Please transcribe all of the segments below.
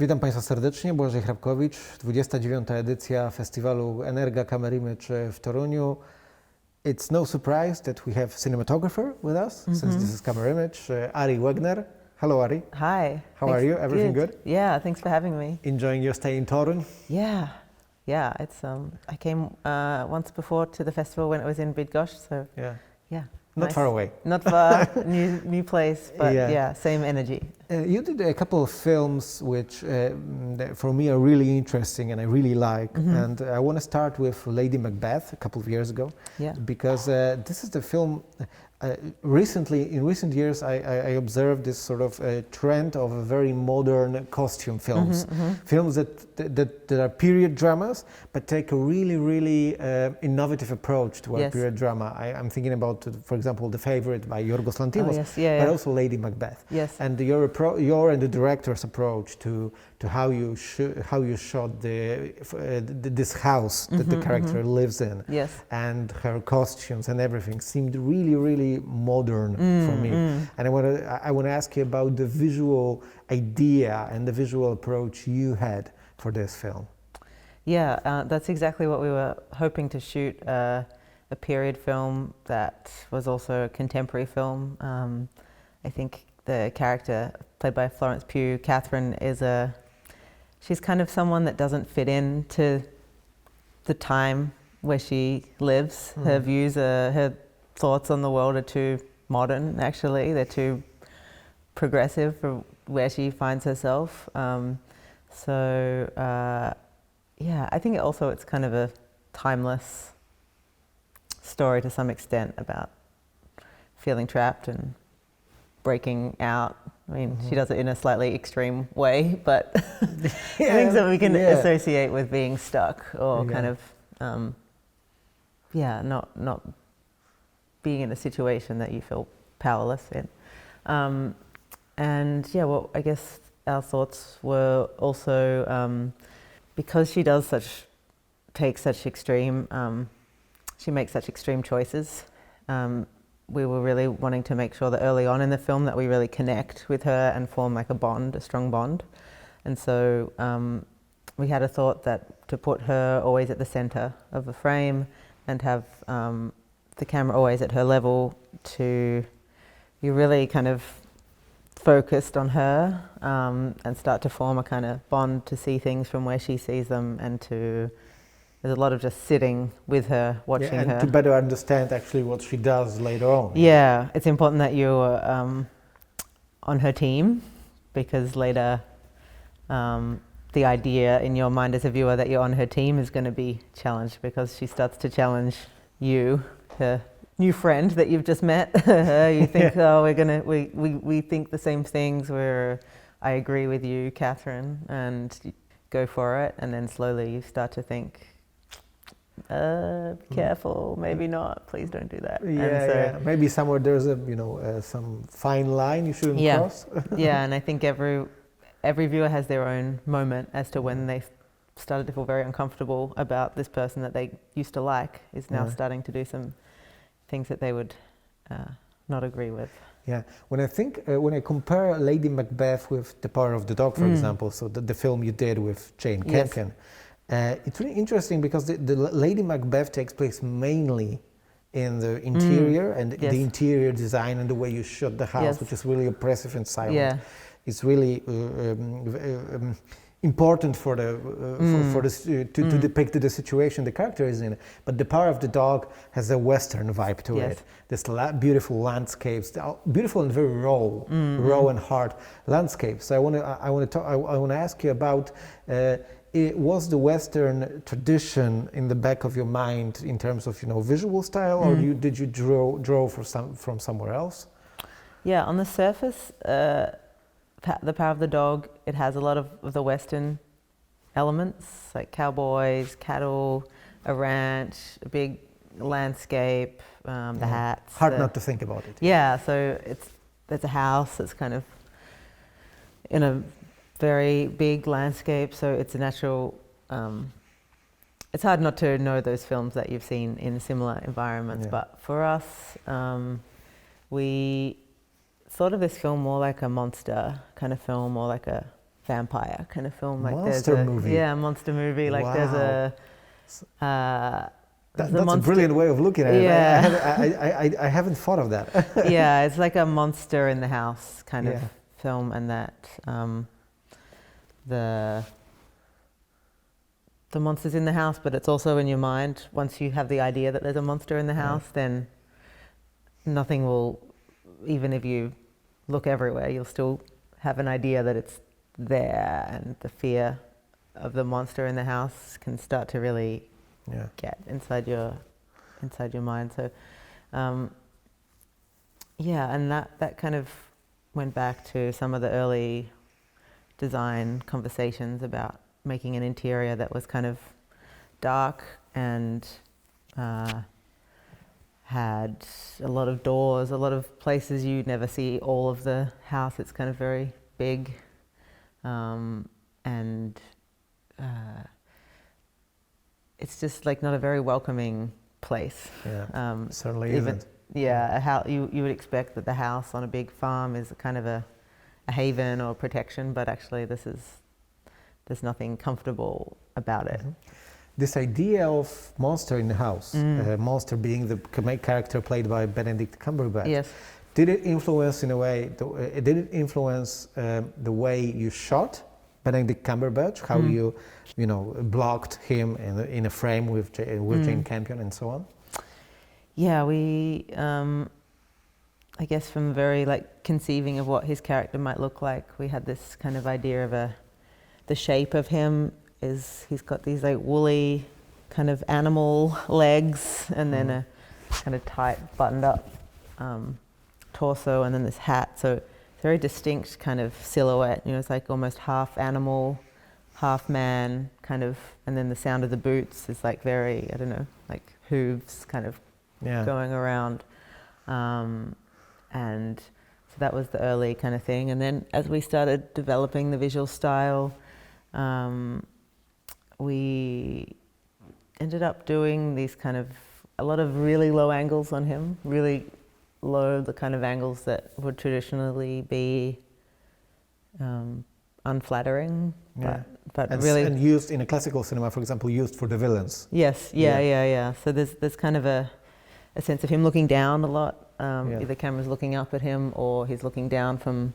Witam Państwa serdecznie, Błażej Hrabkowicz, 29. edycja festiwalu Energa Camera Image w Toruniu. It's no surprise that we have cinematographer with us, since this is Camera Image, uh, Ari Wegner. Hello Ari, Hi. How are you? Everything good? Yeah, thanks for having me. enjoying your stay in Torun? Yeah, yeah. It's um. I came uh, once before to the festival when it was in Bydgoszcz, so Yeah, yeah. not nice. far away. Not far, new new place, but Yeah. yeah, same energy. Uh, you did a couple of films which, uh, mm, that for me, are really interesting and I really like. Mhm. And I want to start with Lady Macbeth a couple of years ago. Yeah. because uh, this is the film. Uh, recently, in recent years, I, I, I observed this sort of uh, trend of very modern costume films, Mhm, mhm. films that, that that are period dramas, but take a really, really uh, innovative approach to a Yes. period drama. I, I'm thinking about, for example, The Favorite by Yorgos Lanthimos, Oh yes, yeah, but yeah. also Lady Macbeth. yes. And your appro- your and the director's approach to to how you how you shot the, uh, th- this house that the Mhm, character lives in yes. and her costumes and everything seemed really, really modern for me. mm. And I want to I want to ask you about the visual idea and the visual approach you had for this film. Yeah, uh, that's exactly what we were hoping to shoot uh, a period film that was also a contemporary film. Um, I think the character played by Florence Pugh, Catherine, is a she's kind of someone that doesn't fit into the time where she lives. Her Mhm. views, are, her thoughts on the world are too modern. Actually, they're too progressive for where she finds herself. Um, so uh, yeah, I think also it's kind of a timeless story to some extent about feeling trapped and breaking out. I mean, she Mhm. does it in a slightly extreme way, but things that we can yeah. associate with being stuck or kind of, um, yeah, not not being in a situation that you feel powerless in. Um, and yeah, well, I guess our thoughts were also um, because she does such, take such extreme, um, she makes such extreme choices. We were really wanting to make sure that early on in the film that we really connect with her and form like a bond, a strong bond. And so um, we had a thought that to put her always at the center of the frame and have um, the camera always at her level to you really kind of focused on her um, and start to form a kind of bond to see things from where she sees them and to there's a lot of just sitting with her watching Yeah, and her to better understand actually what she does later on. yeah, it's important that you're um, on her team because later um, the idea in your mind as a viewer that you're on her team is going to be challenged because she starts to challenge you, her new friend that you've just met. you think, oh, we're gonna, we, we, we think the same things. We're, I agree with you, Catherine, and go for it. And then slowly you start to think. Uh, be careful, maybe not. Please don't do that. Yeah, so- yeah. Maybe somewhere there's a you know uh, some fine line you shouldn't Yeah. cross. yeah, and I think every every viewer has their own moment as to when they started to feel very uncomfortable about this person that they used to like is now Yeah. starting to do some things that they would uh, not agree with. Yeah, when I think uh, when I compare Lady Macbeth with The Power of the Dog, for Mm. example, so the, the film you did with Jane Yes. Uh, it's really interesting because the, the Lady Macbeth takes place mainly in the interior and Mm. Yes. the interior design and the way you shot the house, Yes. which is really oppressive and silent. Yeah, It's really uh, um, um, important for the uh, for, Mm. for the s- uh, to, to Mm. depict the situation the character is in. But the power of the dog has a western vibe to Yes. it. This la- beautiful landscapes, uh, beautiful and very raw, Mm, raw and hard landscapes. So I want to I want to I, I want to ask you about. Uh, it was the Western tradition in the back of your mind in terms of you know visual style, or Mm. you, did you draw draw for some from somewhere else? yeah. On the surface, uh, the power of the dog it has a lot of, of the Western elements like cowboys, cattle, a ranch, a big landscape, um, the Yeah. hats. Hard the- not to think about it. Yeah, so it's there's a house that's kind of in a very big landscape, so it's a natural. Um, it's hard not to know those films that you've seen in similar environments, Yeah. but for us, um, we thought of this film more like a monster kind of film, or like a vampire kind of film. Like Monster there's a, movie. Yeah, monster movie. Like there's a. Uh, That- that's a brilliant way of looking at it. Yeah. haven't- I, I, I, I haven't thought of that. yeah, it's like a monster in the house kind of film, and that um, the the monster's in the house, but it's also in your mind. Once you have the idea that there's a monster in the Yeah. house, then nothing will, even if you look everywhere, you'll still have an idea that it's there, and the fear of the monster in the house can start to really yeah. get inside your inside your mind. So, um, yeah, and that that kind of went back to some of the early design conversations about making an interior that was kind of dark and uh, had a lot of doors, a lot of places you'd never see all of the house. It's kind of very big, um, and uh, it's just like not a very welcoming place. Yeah. Um, Certainly even isn't. yeah, a hou- you you would expect that the house on a big farm is kind of a, a haven or protection, but actually this is there's nothing comfortable about it. Mhm. This idea of monster in the house, Mm. uh, monster being the character played by Benedict Cumberbatch, Yes. did it influence in a way? The, uh, did it influence um, the way you shot Benedict Cumberbatch? How Mm. you, you know, blocked him in, a- in a frame with J- with Mm. Jane Campion and so on? Yeah, we, um, I guess, from very like conceiving of what his character might look like, we had this kind of idea of a, the shape of him is he's got these like woolly, kind of animal legs, and then Mhm. a kind of tight, buttoned up um, torso, and then this hat. So it's a very distinct kind of silhouette. You know, it's like almost half animal, half man, kind of, and then the sound of the boots is like very, I don't know, like hooves, kind of Yeah. going around. Um, and so that was the early kind of thing. And then as we started developing the visual style, um, we ended up doing these kind of a lot of really low angles on him, really low, the kind of angles that would traditionally be um, unflattering, Yeah. but, but And, really and used in a classical cinema, for example, used for the villains. Yes, yeah, Yeah. yeah, yeah. So there's there's kind of a a sense of him looking down a lot. Um, Yeah. Either camera's looking up at him, or he's looking down from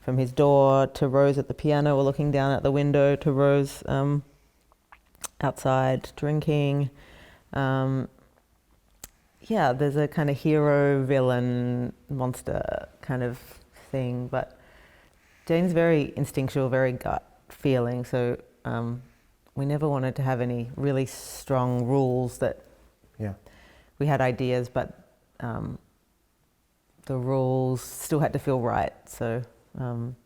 from his door to Rose at the piano, or looking down at the window to Rose um, outside drinking. Um, yeah, there's a kind of hero villain monster kind of thing, but Jane's very instinctual, very gut feeling. So um, we never wanted to have any really strong rules that. We had ideas, but um, the rules still had to feel right. So, um,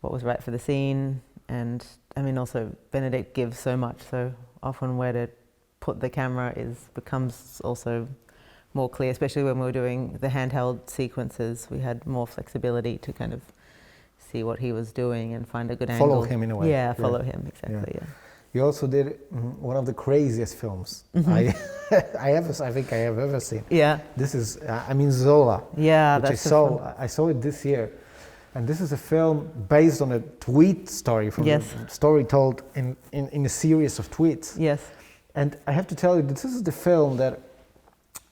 what was right for the scene, and I mean, also Benedict gives so much, so often where to put the camera is becomes also more clear, especially when we were doing the handheld sequences. We had more flexibility to kind of see what he was doing and find a good Follow angle. Follow him in a way. Yeah, Yeah. follow him exactly. Yeah. You also did mm, one of the craziest films Mhm. I, I ever, I think I have ever seen. Yeah, This is, uh, I mean, Zola, yeah, which I that's a saw. I saw it this year, and this is a film based on a tweet story from Yes. a story told in, in, in a series of tweets. Yes. And I have to tell you, this is the film that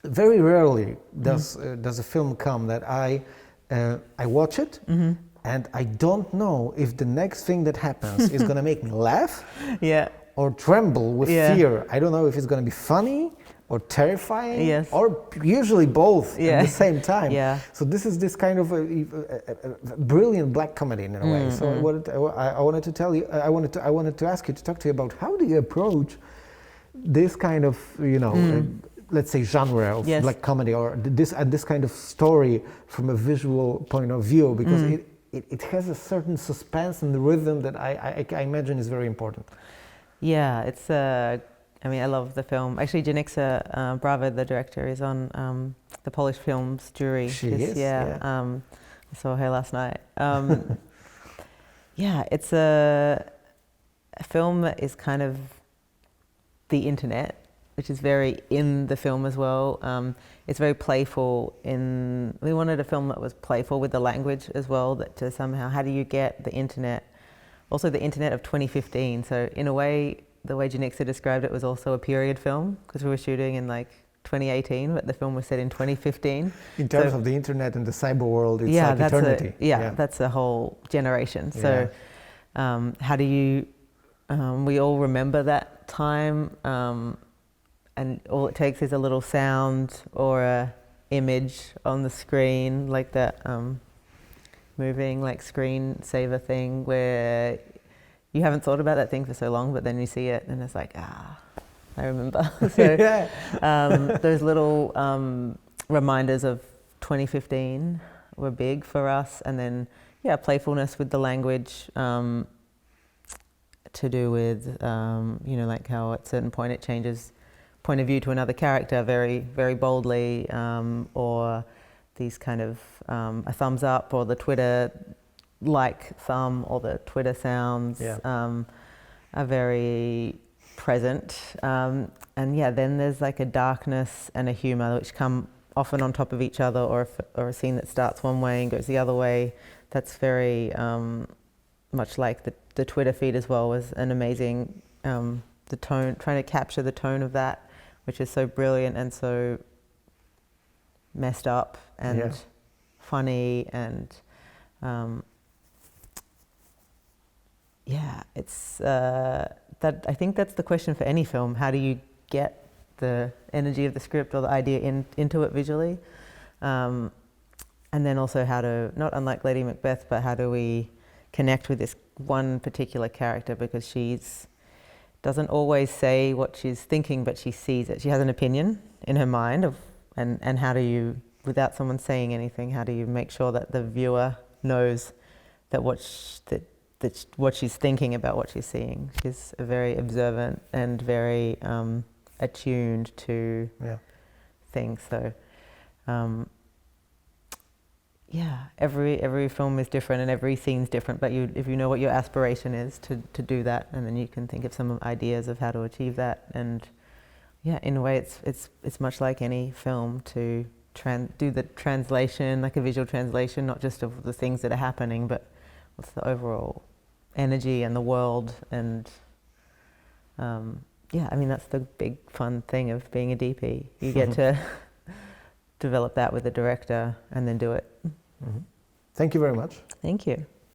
very rarely does Mm-hmm. uh, does a film come that I uh, I watch it. hmm And I don't know if the next thing that happens is going to make me laugh Yeah. or tremble with Yeah. fear. I don't know if it's going to be funny or terrifying Yes. or usually both Yeah. at the same time. Yeah. So this is this kind of a, a- a- brilliant black comedy in a way. So I Mm, wanted, to, I, wanted to tell you, I wanted to, I wanted to ask you to talk to you about how do you approach this kind of, you know, uh, let's say genre of Mm. Yes. black comedy or this and this kind of story from a visual point of view because Mm. it, it, it has a certain suspense and the rhythm that I, I, I imagine is very important. Yeah, it's. Uh, I mean, I love the film. Actually, Janixa uh, the director, is on um, the Polish Films jury. She this is, year. yeah. Um, I saw her last night. Um, yeah, it's a, a film that is kind of the internet, which is very in the film as well. Um, it's very playful. In we wanted a film that was playful with the language as well. That to somehow, how do you get the internet also the internet of 2015. So in a way, the way Janixa described it was also a period film because we were shooting in like 2018, but the film was set in 2015. In terms So- of the internet and the cyber world, it's yeah, like that's eternity. A, yeah, that's a whole generation. So um, how do you? Um, we all remember that time, um, and all it takes is a little sound or a image on the screen, like that um, moving like screensaver thing, where you haven't thought about that thing for so long, but then you see it, and it's like ah, I remember. so yeah. um, those little um, reminders of 2015 were big for us, and then yeah, playfulness with the language um, to do with um, you know like how at a certain point it changes point of view to another character very very boldly, um, or these kind of um, a thumbs up or the Twitter like thumb or the Twitter sounds Yeah. um, are very present. Um, and yeah, then there's like a darkness and a humor which come often on top of each other, or, if, or a scene that starts one way and goes the other way. That's very um, much like the, the Twitter feed as well was an amazing um, the tone, trying to capture the tone of that, which is so brilliant and so messed up and Yeah. funny and um, yeah, it's uh, that. I think that's the question for any film. How do you get the energy of the script or the idea in, into it visually? Um, and then also how to, not unlike Lady Macbeth, but how do we connect with this one particular character because she's doesn't always say what she's thinking, but she sees it. She has an opinion in her mind of, and, and how do you, without someone saying anything, how do you make sure that the viewer knows that what sh- that that sh- what she's thinking about what she's seeing. She's a very observant and very um, attuned to yeah. things. So, um, yeah, every every film is different and every scene's different. But you, if you know what your aspiration is to to do that, and then you can think of some ideas of how to achieve that. And yeah, in a way, it's it's it's much like any film to tran- do the translation, like a visual translation, not just of the things that are happening, but what's the overall energy and the world and um, yeah, I mean that's the big fun thing of being a DP. You get to develop that with the director and then do it. Mhm. Thank you very much. Thank you.